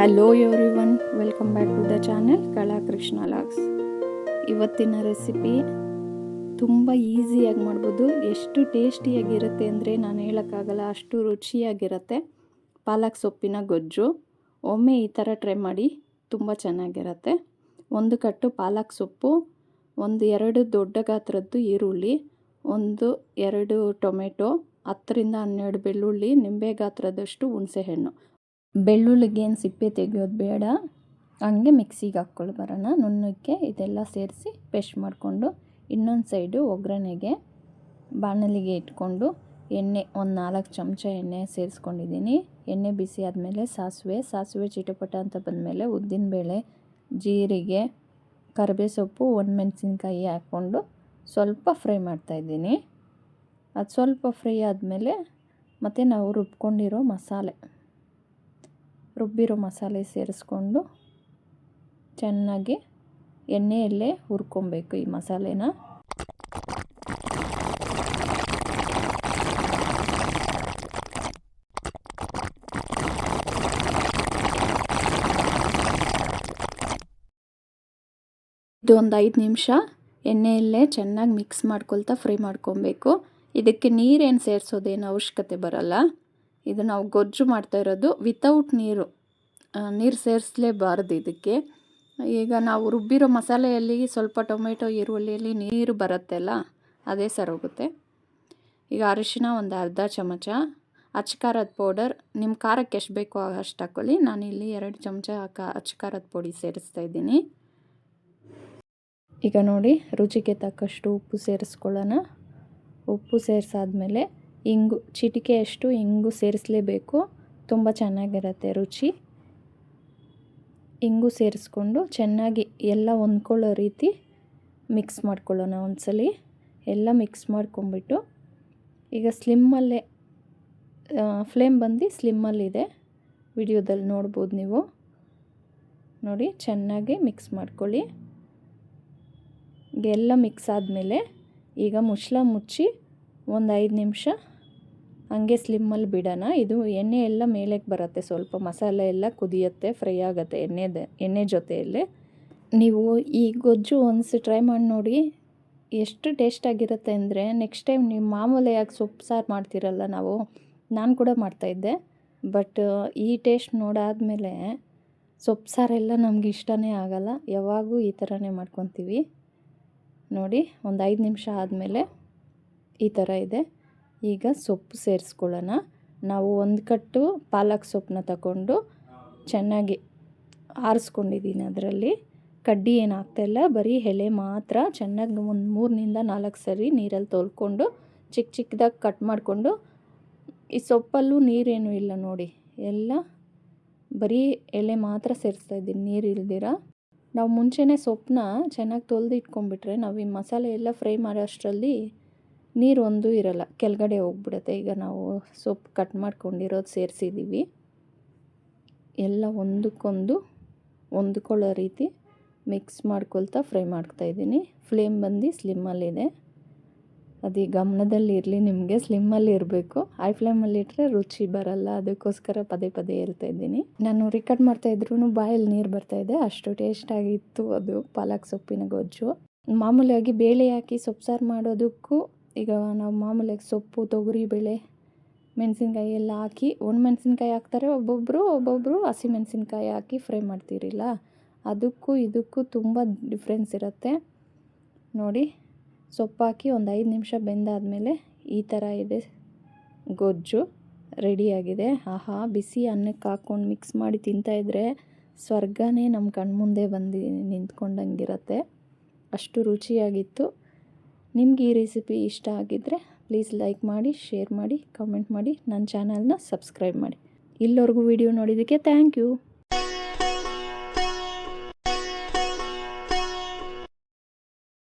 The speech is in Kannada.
Hello everyone welcome back to the channel Krishna logs ಇವತ್ತಿನ ರೆಸಿಪಿ ತುಂಬ ಈಸಿಯಾಗಿ ಮಾಡ್ಬೋದು. ಎಷ್ಟು ಟೇಸ್ಟಿಯಾಗಿರುತ್ತೆ ಅಂದರೆ ನಾನು ಹೇಳೋಕ್ಕಾಗಲ್ಲ, ಅಷ್ಟು ರುಚಿಯಾಗಿರುತ್ತೆ. ಪಾಲಕ್ ಸೊಪ್ಪಿನ ಗೊಜ್ಜು. ಒಮ್ಮೆ ಈ ಥರ ಟ್ರೈ ಮಾಡಿ ತುಂಬ ಚೆನ್ನಾಗಿರುತ್ತೆ. ಒಂದು ಕಟ್ಟು ಪಾಲಕ್ ಸೊಪ್ಪು, ಒಂದು ಎರಡು ದೊಡ್ಡ ಗಾತ್ರದ್ದು ಈರುಳ್ಳಿ, ಒಂದು ಎರಡು ಟೊಮೆಟೊ, ಹತ್ತರಿಂದ ಹನ್ನೆರಡು ಬೆಳ್ಳುಳ್ಳಿ, ನಿಂಬೆ ಗಾತ್ರದಷ್ಟು ಹುಣಸೆಹಣ್ಣು. ಬೆಳ್ಳುಳ್ಳಿಗೆ ಏನು ಸಿಪ್ಪೆ ತೆಗೆಯೋದು ಬೇಡ. ಹಂಗೆ ಮಿಕ್ಸಿಗೆ ಹಾಕ್ಕೊಂಡು ಬರೋಣ. ನುಣ್ಣಕ್ಕೆ ಇದೆಲ್ಲ ಸೇರಿಸಿ ಪೇಸ್ಟ್ ಮಾಡಿಕೊಂಡು ಇನ್ನೊಂದು ಸೈಡು ಒಗ್ಗರಣೆಗೆ ಬಾಣಲಿಗೆ ಇಟ್ಕೊಂಡು ಎಣ್ಣೆ, ಒಂದು ನಾಲ್ಕು ಚಮಚ ಎಣ್ಣೆ ಸೇರಿಸ್ಕೊಂಡಿದ್ದೀನಿ. ಎಣ್ಣೆ ಬಿಸಿ ಆದಮೇಲೆ ಸಾಸಿವೆ. ಸಾಸಿವೆ ಚಿಟಪಟ ಅಂತ ಬಂದಮೇಲೆ ಉದ್ದಿನಬೇಳೆ ಜೀರಿಗೆ ಕರಿಬೇ ಸೊಪ್ಪು ಒಣಮೆಣ್ಸಿನ್ಕಾಯಿ ಹಾಕ್ಕೊಂಡು ಸ್ವಲ್ಪ ಫ್ರೈ ಮಾಡ್ತಾಯಿದ್ದೀನಿ ಅದು ಸ್ವಲ್ಪ ಫ್ರೈ ಆದಮೇಲೆ ಮತ್ತು ನಾವು ರುಬ್ಕೊಂಡಿರೋ ಮಸಾಲೆ. ರುಬ್ಬಿರೋ ಮಸಾಲೆ ಸೇರಿಸ್ಕೊಂಡು ಚೆನ್ನಾಗಿ ಎಣ್ಣೆಯಲ್ಲೇ ಹುರ್ಕೊಬೇಕು ಈ ಮಸಾಲೆನ. ಇದು ಒಂದು ಐದು ನಿಮಿಷ ಎಣ್ಣೆಯಲ್ಲೇ ಚೆನ್ನಾಗಿ ಮಿಕ್ಸ್ ಮಾಡ್ಕೊಳ್ತಾ ಫ್ರೈ ಮಾಡ್ಕೊಬೇಕು ಇದಕ್ಕೆ ನೀರೇನು ಸೇರಿಸೋದೇನು ಅವಶ್ಯಕತೆ ಬರಲ್ಲ. ಇದು ನಾವು ಗೊಜ್ಜು ಮಾಡ್ತಾ ಇರೋದು ವಿತೌಟ್ ನೀರು. ನೀರು ಸೇರಿಸಲೇಬಾರ್ದು ಇದಕ್ಕೆ. ಈಗ ನಾವು ರುಬ್ಬಿರೋ ಮಸಾಲೆಯಲ್ಲಿ ಸ್ವಲ್ಪ ಟೊಮೆಟೊ, ಈರುಳ್ಳಿಯಲ್ಲಿ ನೀರು ಬರುತ್ತಲ್ಲ ಅದೇ ಸರೋಗುತ್ತೆ. ಈಗ ಅರಿಶಿನ ಒಂದು ಅರ್ಧ ಚಮಚ ಅಚ್ಕಾರದ ಪೌಡರ್ ನಿಮ್ಮ ಖಾರಕ್ಕೆ ಎಷ್ಟು ಬೇಕೋ ಅಷ್ಟು ಹಾಕ್ಕೊಳ್ಳಿ ಇಲ್ಲಿ ಎರಡು ಚಮಚ ಕ ಅಚ್ಕಾರದ ಪುಡಿ ಸೇರಿಸ್ತಾ ಇದ್ದೀನಿ. ಈಗ ನೋಡಿ, ರುಚಿಗೆ ತಕ್ಕಷ್ಟು ಉಪ್ಪು ಸೇರಿಸ್ಕೊಳ್ಳೋಣ. ಉಪ್ಪು ಸೇರಿಸಾದ್ಮೇಲೆ ಇಂಗು ಚಿಟಿಕೆಯಷ್ಟು ಇಂಗು ಸೇರಿಸಲೇಬೇಕು. ತುಂಬ ಚೆನ್ನಾಗಿರುತ್ತೆ ರುಚಿ. ಇಂಗು ಸೇರಿಸ್ಕೊಂಡು ಚೆನ್ನಾಗಿ ಎಲ್ಲ ಹೊಂದ್ಕೊಳ್ಳೋ ರೀತಿ ಮಿಕ್ಸ್ ಮಾಡ್ಕೊಳ್ಳೋಣ ಒಂದ್ಸಲಿ. ಎಲ್ಲ ಮಿಕ್ಸ್ ಮಾಡ್ಕೊಂಬಿಟ್ಟು ಈಗ ಸ್ಲಿಮ್ಮಲ್ಲೇ ಫ್ಲೇಮ್ ಬಂದು ಸ್ಲಿಮ್ಮಲ್ಲಿದೆ. ವಿಡಿಯೋದಲ್ಲಿ ನೋಡ್ಬೋದು ನೀವು. ನೋಡಿ, ಚೆನ್ನಾಗಿ ಮಿಕ್ಸ್ ಮಾಡ್ಕೊಳ್ಳಿ. ಎಲ್ಲ ಮಿಕ್ಸ್ ಆದಮೇಲೆ ಈಗ ಮುಚ್ಚಳ ಮುಚ್ಚಿ ಒಂದು ಐದು ನಿಮಿಷ ಹಂಗೆ ಸ್ಲಿಮ್ಮಲ್ಲಿ ಬಿಡೋಣ. ಇದು ಎಣ್ಣೆ ಎಲ್ಲ ಮೇಲಕ್ಕೆ ಬರುತ್ತೆ. ಸ್ವಲ್ಪ ಮಸಾಲೆ ಎಲ್ಲ ಕುದಿಯುತ್ತೆ, ಫ್ರೈ ಆಗುತ್ತೆ ಎಣ್ಣೆದ, ಎಣ್ಣೆ ಜೊತೆಯಲ್ಲಿ. ನೀವು ಈ ಗೊಜ್ಜು ಒಂದ್ಸು ಟ್ರೈ ಮಾಡಿ ನೋಡಿ ಎಷ್ಟು ಟೇಸ್ಟಾಗಿರುತ್ತೆ ಅಂದರೆ ನೆಕ್ಸ್ಟ್ ಟೈಮ್ ನೀವು ಮಾಮೂಲಿಯಾಗಿ ಸೊಪ್ಪು ಸಾರು ಮಾಡ್ತೀರಲ್ಲ ನಾವು, ನಾನು ಕೂಡ ಮಾಡ್ತಾಯಿದ್ದೆ ಬಟ್ ಈ ಟೇಸ್ಟ್ ನೋಡಾದಮೇಲೆ ಸೊಪ್ಪು ಸಾರೆಲ್ಲ ನಮ್ಗೆ ಇಷ್ಟನೇ ಆಗೋಲ್ಲ. ಯಾವಾಗೂ ಈ ಥರನೇ ಮಾಡ್ಕೊತೀವಿ. ನೋಡಿ, ಒಂದು ಐದು ನಿಮಿಷ ಆದಮೇಲೆ ಈ ಥರ ಇದೆ. ಈಗ ಸೊಪ್ಪು ಸೇರಿಸ್ಕೊಳ್ಳೋಣ. ನಾವು ಒಂದು ಕಟ್ಟು ಪಾಲಕ್ ಸೊಪ್ಪನ್ನ ತಗೊಂಡು ಚೆನ್ನಾಗಿ ಆರಿಸ್ಕೊಂಡಿದ್ದೀನಿ ಅದರಲ್ಲಿ. ಕಡ್ಡಿ ಏನು ಆಗ್ತಾಯಿಲ್ಲ ಬರೀ ಎಲೆ ಮಾತ್ರ ಚೆನ್ನಾಗಿ ಒಂದು ಮೂರರಿಂದ ನಾಲ್ಕು ಸರಿ ನೀರಲ್ಲಿ ತೊಳ್ಕೊಂಡು ಚಿಕ್ಕ ಚಿಕ್ಕದಾಗಿ ಕಟ್ ಮಾಡಿಕೊಂಡು, ಈ ಸೊಪ್ಪಲ್ಲೂ ನೀರೇನೂ ಇಲ್ಲ ನೋಡಿ. ಎಲ್ಲ ಬರೀ ಎಲೆ ಮಾತ್ರ ಸೇರಿಸ್ತಾ ಇದ್ದೀನಿ, ನೀರು ಇಲ್ದಿರ. ನಾವು ಮುಂಚೆನೇ ಸೊಪ್ಪನ್ನ ಚೆನ್ನಾಗಿ ತೊಳೆದು ಇಟ್ಕೊಂಡ್ಬಿಟ್ರೆ ನಾವು ಈ ಮಸಾಲೆ ಎಲ್ಲ ಫ್ರೈ ಮಾಡೋ ಅಷ್ಟರಲ್ಲಿ ನೀರು ಒಂದು ಇರಲ್ಲ, ಕೆಳಗಡೆ ಹೋಗ್ಬಿಡುತ್ತೆ. ಈಗ ನಾವು ಸೊಪ್ಪು ಕಟ್ ಮಾಡ್ಕೊಂಡಿರೋದು ಸೇರಿಸಿದ್ದೀವಿ ಎಲ್ಲ ಒಂದಕ್ಕೊಂದು ಹೊಂದ್ಕೊಳ್ಳೋ ರೀತಿ ಮಿಕ್ಸ್ ಮಾಡ್ಕೊಳ್ತಾ ಫ್ರೈ ಮಾಡ್ತಾಯಿದ್ದೀನಿ ಫ್ಲೇಮ್ ಬಂದು ಸ್ಲಿಮ್ಮಲ್ಲಿದೆ ಅದು ಗಮನದಲ್ಲಿ ಇರಲಿ, ನಿಮಗೆ ಸ್ಲಿಮ್ಮಲ್ಲಿ ಇರಬೇಕು. ಹೈ ಫ್ಲೇಮಲ್ಲಿ ಇಟ್ಟರೆ ರುಚಿ ಬರಲ್ಲ, ಅದಕ್ಕೋಸ್ಕರ ಪದೇ ಪದೇ ಹೇಳ್ತಾ ಇದ್ದೀನಿ. ನಾನು ರಿಕಾರ್ಡ್ ಮಾಡ್ತಾ ಇದ್ರೂ ಬಾಯಲ್ಲಿ ನೀರು ಬರ್ತಾಯಿದೆ ಅಷ್ಟು ಟೇಸ್ಟಾಗಿತ್ತು ಅದು, ಪಾಲಕ್ ಸೊಪ್ಪಿನ ಗೊಜ್ಜು. ಮಾಮೂಲಿಯಾಗಿ ಬೇಳೆ ಹಾಕಿ ಸೊಪ್ಪು ಸಾರು ಮಾಡೋದಕ್ಕೂ ಈಗ ನಾವು ಮಾಮೂಲಿಯಾಗಿ ಸೊಪ್ಪು, ತೊಗರಿ, ಬೇಳೆ, ಮೆಣಸಿನ್ಕಾಯಿ ಎಲ್ಲ ಹಾಕಿ ಒಣಮೆಣ್ಸಿನ್ಕಾಯಿ ಹಾಕ್ತಾರೆ ಒಬ್ಬೊಬ್ಬರು ಒಬ್ಬೊಬ್ಬರು ಹಸಿಮೆಣ್ಸಿನ್ಕಾಯಿ ಹಾಕಿ ಫ್ರೈ ಮಾಡ್ತೀರಿಲ್ಲ? ಅದಕ್ಕೂ ಇದಕ್ಕೂ ತುಂಬ ಡಿಫ್ರೆನ್ಸ್ ಇರುತ್ತೆ. ನೋಡಿ, ಸೊಪ್ಪು ಹಾಕಿ ಒಂದು ಐದು ನಿಮಿಷ ಬೆಂದಾದಮೇಲೆ ಈ ಥರ ಇದೆ. ಗೊಜ್ಜು ರೆಡಿಯಾಗಿದೆ ಆಹಾ, ಬಿಸಿ ಅನ್ನಕ್ಕೆ ಹಾಕ್ಕೊಂಡು ಮಿಕ್ಸ್ ಮಾಡಿ ತಿಂತಾಯಿದ್ರೆ ಸ್ವರ್ಗನೇ ನಮ್ಮ ಕಣ್ಮುಂದೆ ಬಂದು ನಿಂತ್ಕೊಂಡಂಗಿರುತ್ತೆ. ಅಷ್ಟು ರುಚಿಯಾಗಿತ್ತು. ನಿಮ್ಗೆ ಈ ರೆಸಿಪಿ ಇಷ್ಟ ಆಗಿದ್ದರೆ ಪ್ಲೀಸ್ ಲೈಕ್ ಮಾಡಿ, ಶೇರ್ ಮಾಡಿ, ಕಮೆಂಟ್ ಮಾಡಿ, ನನ್ನ ಚಾನಲ್ನ ಸಬ್ಸ್ಕ್ರೈಬ್ ಮಾಡಿ. ಇಲ್ಲಿವರೆಗೂ ವಿಡಿಯೋ ನೋಡಿದ್ದಕ್ಕೆ ಥ್ಯಾಂಕ್ ಯು.